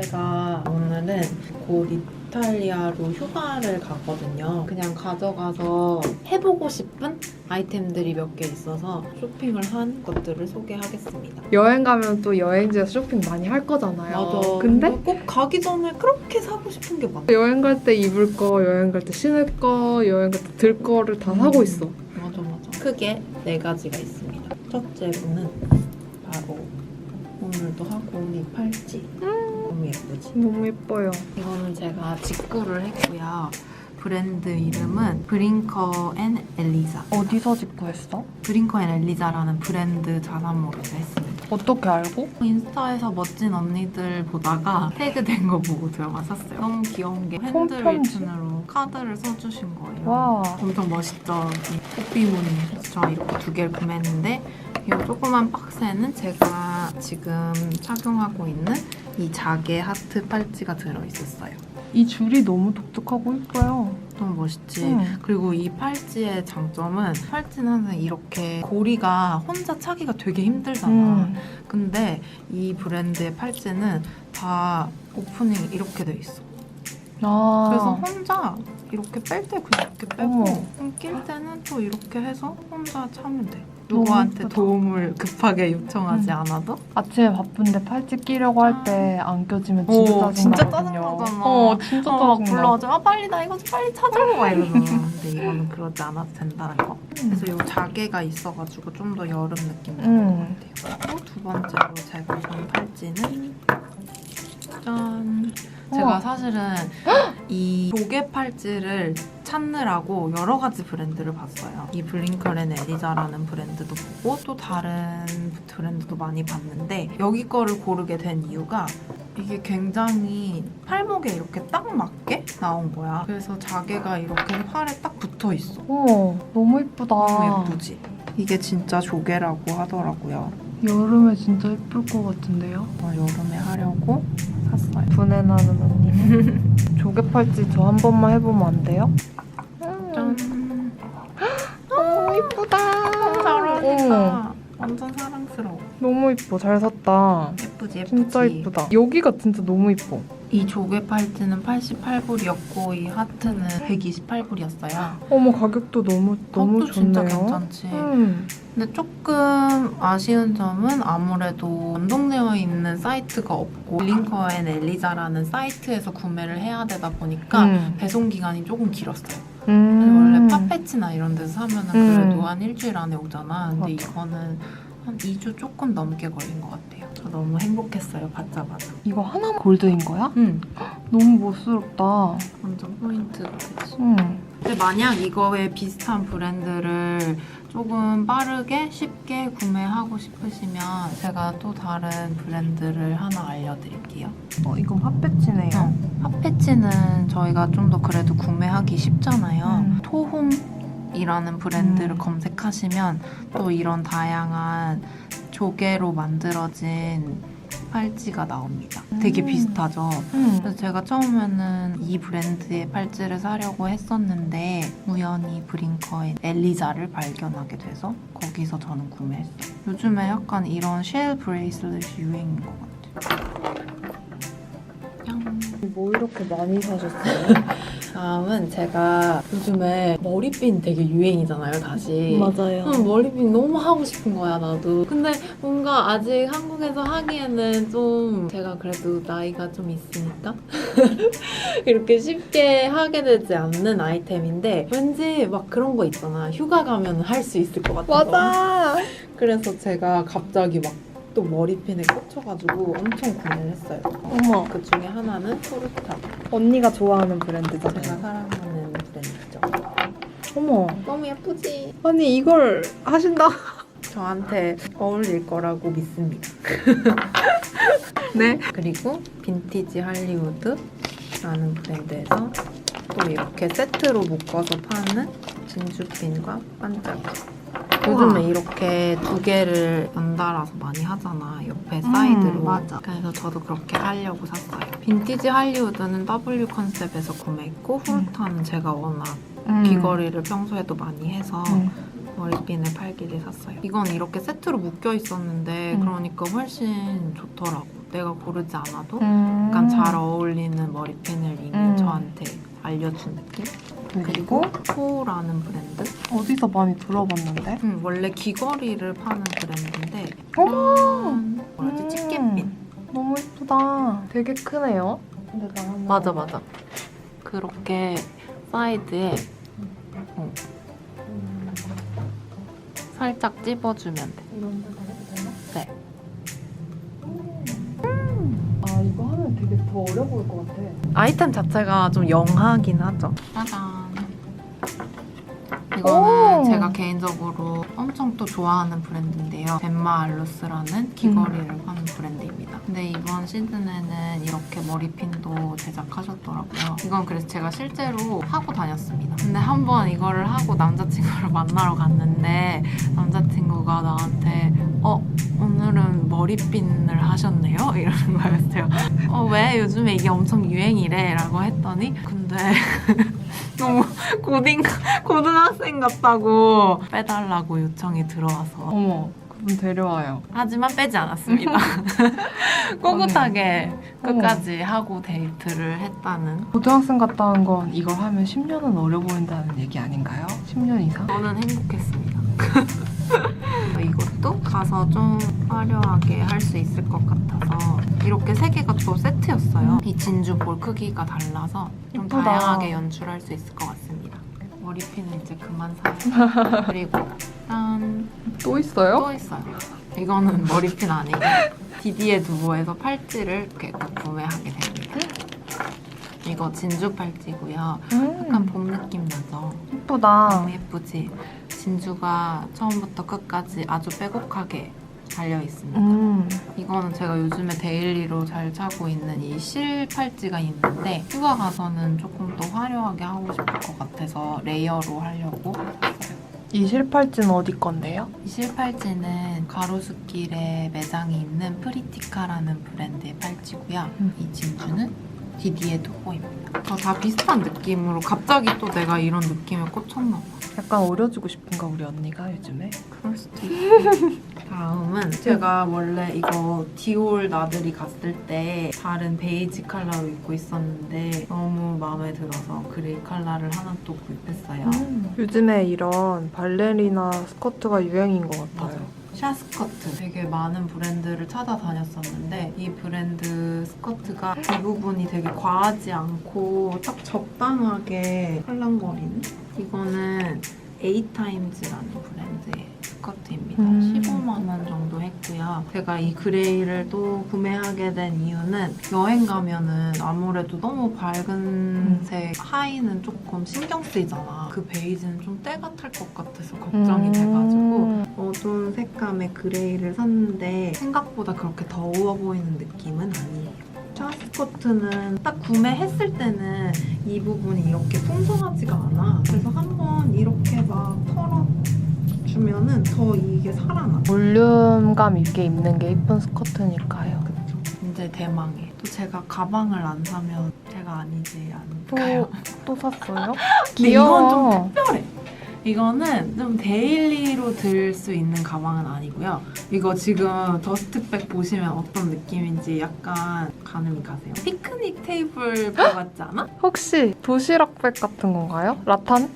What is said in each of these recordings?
제가 오늘은 곧 이탈리아로 휴가를 가거든요. 그냥 가져가서 해보고 싶은 아이템들이 몇 개 있어서 쇼핑을 한 것들을 소개하겠습니다. 여행 가면 또 여행지에서 쇼핑 많이 할 거잖아요. 맞아. 근데 꼭 가기 전에 그렇게 사고 싶은 게 많아. 여행 갈 때 입을 거, 여행 갈 때 신을 거, 여행 갈 때 들 거를 다 사고 있어. 맞아 맞아. 크게 네 가지가 있습니다. 첫째로는 바로 오늘도 하고 온 이 팔찌. 너무 예쁘지? 너무 예뻐요. 이거는 제가 직구를 했고요. 브랜드 이름은 브링커 앤 엘리자. 어디서 직구했어? 브링커 앤 엘리자라는 브랜드 자사모로 했습니다. 어떻게 알고? 인스타에서 멋진 언니들 보다가 태그된 거 보고 들어가 샀어요. 너무 귀여운 게 손편지? 핸드리튼으로 카드를 써주신 거예요. 와. 엄청 멋있죠. 이 꽃비무늬. 그래서 저 이렇게 두 개를 구매했는데 이 조그만 박스에는 제가 지금 착용하고 있는 이 자개 하트 팔찌가 들어있었어요. 이 줄이 너무 독특하고 예뻐요. 너무 멋있지? 응. 그리고 이 팔찌의 장점은 팔찌는 항상 이렇게 고리가 혼자 차기가 되게 힘들잖아. 음. 근데 이 브랜드의 팔찌는 다 오프닝이 이렇게 돼 있어. 아. 그래서 혼자 이렇게 뺄 때 그냥 이렇게 빼고. 그럼 낄 때는 또 이렇게 해서 혼자 차면 돼. 누구한테. 도움을 급하게 요청하지 음. 않아도 아침에 바쁜데 팔찌 끼려고 할 때 안 껴지면 진짜 오, 짜증나거든요. 진짜 짜증나잖아. 어, 진짜 어, 막 짜증나. 불러가지고 아 빨리 나 이거 좀 빨리 찾아고 막 이러잖아. 근데 이거는 그러지 않아도 된다는 거. 그래서 이 자개가 있어가지고 좀 더 여름 느낌 나는 음. 것 같아요. 그리고 두 번째로 제가 산 팔찌는 짠. 제가 우와. 사실은 이 조개 팔찌를 찾느라고 여러 가지 브랜드를 봤어요. 이 블링컬 앤 에리자라는 브랜드도 보고 또 다른 브랜드도 많이 봤는데 여기 거를 고르게 된 이유가 이게 굉장히 팔목에 이렇게 딱 맞게 나온 거야. 그래서 자개가 이렇게 팔에 딱 붙어 있어. 어, 너무 예쁘다. 너무 예쁘지? 이게 진짜 조개라고 하더라고요. 여름에 진짜 예쁠 것 같은데요? 어, 여름에 하려고 샀어요. 분해 나는 언니는 조개 팔찌 저 한 번만 해보면 안 돼요? 짠. 너무 예쁘다. 잘 어울린다. 완전 사랑스러워. 너무 예뻐. 잘 샀다. 예쁘지 예쁘지. 진짜 예쁘다. 여기가 진짜 너무 예뻐. 이 조개 팔찌는 88불이었고 이 하트는 128불이었어요. 어머 가격도 너무 너무 좋네요. 진짜 괜찮지. 음. 근데 조금 아쉬운 점은 아무래도 연동되어 있는 사이트가 없고 링커 앤 엘리자라는 사이트에서 구매를 해야 되다 보니까 음. 배송 기간이 조금 길었어요. 음. 원래 팝패치나 이런 데서 사면은 음. 그래도 한 일주일 안에 오잖아. 근데 맞아. 이거는 한 2주 조금 넘게 걸린 것 같아요. 저 너무 행복했어요. 받자마자. 이거 하나만 골드인 거야? 응. 너무 멋스럽다. 완전 포인트가 되지. 음. 근데 만약 이거에 비슷한 브랜드를 조금 빠르게 쉽게 구매하고 싶으시면 제가 또 다른 브랜드를 하나 알려드릴게요. 어 이건 핫배치네요. 어, 핫패치는 저희가 좀 더 그래도 구매하기 쉽잖아요. 음. 토홈 이라는 브랜드를 음. 검색하시면 또 이런 다양한 조개로 만들어진 팔찌가 나옵니다. 되게 음. 비슷하죠. 음. 그래서 제가 처음에는 이 브랜드의 팔찌를 사려고 했었는데 우연히 브링커의 엘리자를 발견하게 돼서 거기서 저는 구매했어요. 요즘에 약간 이런 쉘 브레이슬릿이 유행인 것 같아요. 짠. 뭐 이렇게 많이 사셨어요? 다음은 제가 요즘에 머리핀 되게 유행이잖아요, 다시. 맞아요. 응, 머리핀 너무 하고 싶은 거야, 나도. 근데 뭔가 아직 한국에서 하기에는 좀 제가 그래도 나이가 좀 있으니까 이렇게 쉽게 하게 되지 않는 아이템인데 왠지 막 그런 거 있잖아. 휴가 가면 할 수 있을 것 같아서. 맞아. 그래서 제가 갑자기 막 또 머리핀에 꽂혀가지고 엄청 구매를 했어요. 어머 그 중에 하나는 토르타. 언니가 좋아하는 제가 브랜드잖아요. 사랑하는 브랜드죠. 어머 너무 예쁘지? 아니 이걸 하신다. 저한테 어울릴 거라고 믿습니다. 네. 그리고 빈티지 할리우드라는 브랜드에서 또 이렇게 세트로 묶어서 파는 진주핀과 반짝이. 요즘에 이렇게 두 개를 연달아서 많이 하잖아. 옆에 사이드로. 맞아. 그래서 저도 그렇게 하려고 샀어요. 빈티지 할리우드는 W 컨셉에서 구매했고 후르타는 제가 워낙 귀걸이를 평소에도 많이 해서 음. 머리핀을 팔길래 샀어요. 이건 이렇게 세트로 묶여 있었는데 음. 그러니까 훨씬 좋더라고. 내가 고르지 않아도 음. 약간 잘 어울리는 머리핀을 이미 음. 저한테 알려준 느낌? 그리고 코라는 브랜드? 어디서 많이 들어봤는데? 음, 원래 귀걸이를 파는 브랜드인데 어머! 음, 뭐라지? 음. 집게핀 너무 예쁘다. 되게 크네요. 맞아 맞아 그렇게 사이드에 어, 살짝 찝어주면 돼 이런 데 가도 되나? 네. 아 이거 하면 되게 더 어려 보일 것 같아. 아이템 자체가 좀 영하긴 하죠 짜잔 이거는 오! 제가 개인적으로 엄청 또 좋아하는 브랜드인데요 벤마 알루스라는 귀걸이를 음. 파는 브랜드입니다 근데 이번 시즌에는 이렇게 머리핀도 제작하셨더라고요 이건 그래서 제가 실제로 하고 다녔습니다 근데 한번 이거를 하고 남자친구를 만나러 갔는데 남자친구가 나한테 어 오늘은 머리핀을 하셨네요? 이러는. 제가 어, 왜? 요즘에 이게 엄청 유행이래. 라고 했더니 근데 너무 고딩, 고등학생 같다고 빼달라고 요청이 들어와서 어머, 그분 데려와요. 하지만 빼지 않았습니다. 꿋꿋하게 끝까지 하고 데이트를 했다는 고등학생 같다는 건 이걸 하면 10년은 어려 보인다는 얘기 아닌가요? 10년 이상? 저는 행복했습니다. 이것도 가서 좀 화려하게 할 수 있을 것 같아서 이렇게 세 개가 또 세트였어요. 이 진주 볼 크기가 달라서 좀 예쁘다. 다양하게 연출할 수 있을 것 같습니다. 머리핀은 이제 그만 사요. 그리고 짠! 또 있어요? 또 있어요. 이거는 머리핀 아니고 디디에 두보에서 팔찌를 이렇게 꼭 구매하게 됩니다. 이거 진주 팔찌고요. 약간 음, 봄 느낌 나죠? 예쁘다. 너무 예쁘지? 진주가 처음부터 끝까지 아주 빼곡하게 달려 있습니다. 음, 이거는 제가 요즘에 데일리로 잘 차고 있는 이 실 팔찌가 있는데 휴가 가서는 조금 더 화려하게 하고 싶을 것 같아서 레이어로 하려고. 이 실팔찌는 어디 건데요? 이 실팔찌는 가로수길에 매장이 있는 프리티카라는 브랜드의 팔찌고요. 음. 이 진주는 디디에 두보입니다. 어, 다 비슷한 느낌으로 갑자기 또 내가 이런 느낌에 꽂혔나 봐. 약간 어려지고 싶은가 우리 언니가 요즘에? 그럴 수도 있고. 다음은 제가 원래 이거 디올 나들이 갔을 때 다른 베이지 컬러로 입고 있었는데 너무 마음에 들어서 그레이 컬러를 하나 또 구입했어요. 요즘에 이런 발레리나 스커트가 유행인 것 같아요. 샤 스커트. 되게 많은 브랜드를 찾아다녔었는데 이 브랜드 스커트가 이 부분이 되게 과하지 않고 딱 적당하게 팔랑거리는? 이거는 에이타임즈라는 브랜드의 스커트입니다. 음. 15만 원 정도 했고요. 제가 이 그레이를 또 구매하게 된 이유는 여행 가면은 아무래도 너무 밝은 색 하의는 조금 신경 쓰이잖아. 그 베이지는 좀 때가 탈 것 같아서 걱정이 돼가지고 음. 어두운 색감의 그레이를 샀는데 생각보다 그렇게 더워 보이는 느낌은 아니에요. 샤스커트는 딱 구매했을 때는 이 부분이 이렇게 풍성하지가 않아. 그래서 한번 이렇게 막 털어 주면은 더 이게 살아나. 볼륨감 있게 입는 게 예쁜 스커트니까요. 그쵸? 이제 대망의. 또 제가 가방을 안 사면 제가 아니지 또, 않을까요? 또 샀어요? 근데 이건 좀 귀여워. 특별해. 이거는 좀 데일리로 들 수 있는 가방은 아니고요. 이거 지금 더스트백 보시면 어떤 느낌인지 약간 가늠이 가세요. 피크닉 테이블 바 같지 않아? 혹시 도시락백 같은 건가요? 라탄?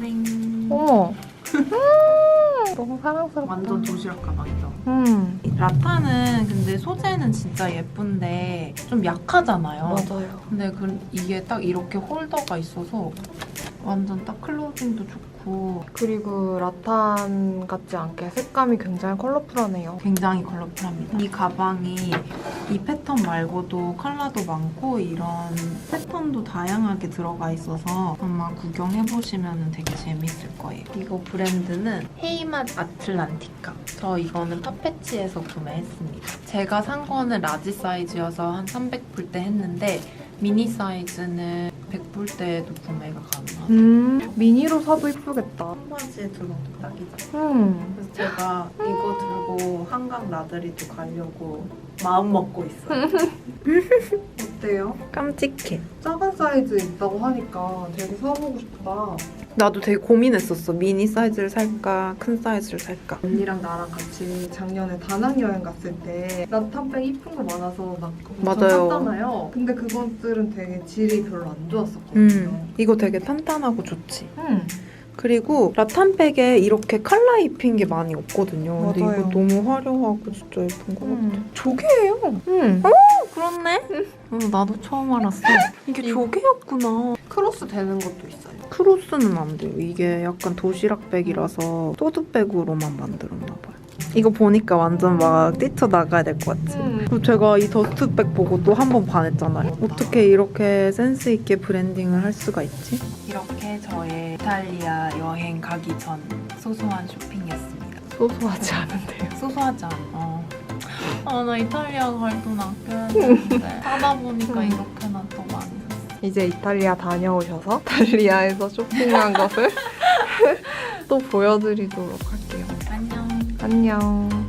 땡땡. 어머. 음, 너무 사랑스럽다. 완전 도시락 가방이죠. 음, 라타는 근데 소재는 진짜 예쁜데 좀 약하잖아요. 맞아요. 근데 그, 이게 딱 이렇게 홀더가 있어서 완전 딱 클로징도 좋고 그리고 라탄 같지 않게 색감이 굉장히 컬러풀하네요. 굉장히 컬러풀합니다. 이 가방이 이 패턴 말고도 컬러도 많고 이런 패턴도 다양하게 들어가 있어서 아마 구경해보시면 되게 재밌을 거예요. 이거 브랜드는 헤이맛 아틀란티카. 저 이거는 파페치에서 구매했습니다. 제가 산 거는 라지 사이즈여서 한 300불대 했는데 미니 사이즈는 100불 대에도 구매가 가능하고 음, 미니로 사도 이쁘겠다. 청바지에 들어도 딱이죠. 음, 그래서 제가 이거 들고 한강 나들이도 가려고 마음 먹고 있어요. 어때요? 깜찍해. 작은 사이즈 있다고 하니까 되게 사보고 싶다. 나도 되게 고민했었어. 미니 사이즈를 살까, 큰 사이즈를 살까. 언니랑 나랑 같이 작년에 다낭 여행 갔을 때 라탄백 이쁜 거 많아서 막 엄청 맞아요. 샀잖아요. 근데 그것들은 되게 질이 별로 안 좋았었거든요. 음, 이거 되게 탄탄하고 좋지. 음. 그리고 라탄백에 이렇게 칼라 입힌 게 많이 없거든요. 근데 맞아요. 이거 너무 화려하고 진짜 예쁜 것 같아. 음. 조개예요. 응. 어, 그렇네. 어, 나도 처음 알았어. 이게 조개였구나. 크로스 되는 것도 있어요. 크로스는 안 돼요. 이게 약간 도시락백이라서 소드백으로만 만들었나 봐요. 이거 보니까 완전 막 뛰쳐나가야 될 것 같지? 음. 그리고 제가 이 더스트백 보고 또 한 번 반했잖아요. 어떻게 이렇게 센스 있게 브랜딩을 할 수가 있지? 이렇게 저의 이탈리아 여행 가기 전 소소한 쇼핑이었습니다. 소소하지 않은데요. 소소하지 않아. 어. 아, 나 이탈리아 갈 돈 아껴야 되는데 하다 보니까 음. 이렇게나 또 많이 샀어. 이제 이탈리아 다녀오셔서 이탈리아에서 쇼핑한 것을 또 보여드리도록 할게요. 안녕. 안녕.